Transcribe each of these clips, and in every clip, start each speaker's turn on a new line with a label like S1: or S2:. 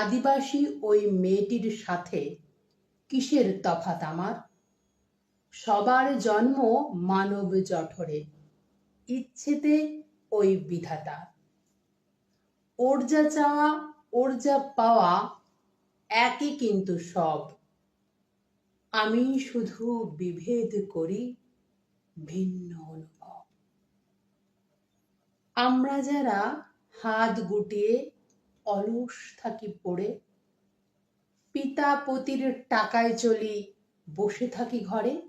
S1: আদিবাসী ওই মেয়েটির সাথে কিসের তফাত আমার? সবার জন্ম মানব জঠরে, ইচ্ছেতে ওই বিধাতা। ওর যা চাওয়া ওর যা পাওয়া একই কিন্তু সব। আমি শুধু বিভেদ করি ভিন্ন অনুভব। আমরা যারা হাত গুটিয়ে অলস থাকি পড়ে। পিতা পতির টাকায় চলি বসে থাকি ঘরে।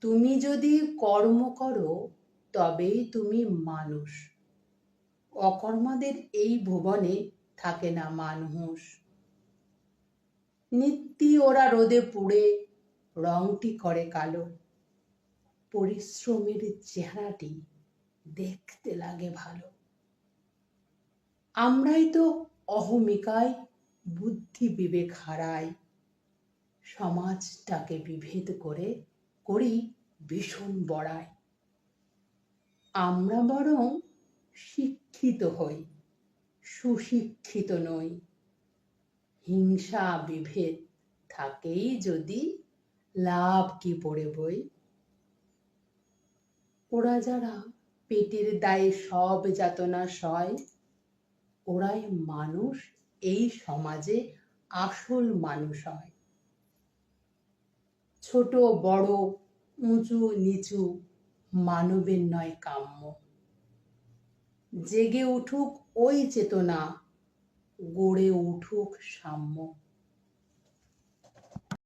S1: তুমি যদি কর্ম করো, তবেই তুমি মানুষ। অকর্মাদের এই ভুবনে থাকে না মানুষ। নিত্যি ওরা রোদে পুড়ে, রংটি করে কালো। পরিশ্রমের চেহারাটি দেখতে লাগে ভালো। আমরাই তো অহমিকায় বুদ্ধি বিবেক হারাই সমাজটাকে বিভেদ করে করি ভীষণ বড়াই আমরা বরং শিক্ষিত হই, সুশিক্ষিত নই। হিংসা বিভেদ থাকেই যদি লাভ কি পড়ে বই। ওরা যারা পেটের দায়ে সব যাতনা সয় ওরাই মানুষ, এই সমাজে আসল মানুষ হয়। ছোট, বড়, উঁচু, নিচু মানবের নয় কাম্য। জেগে উঠুক ওই চেতনা, গড়ে উঠুক সাম্য।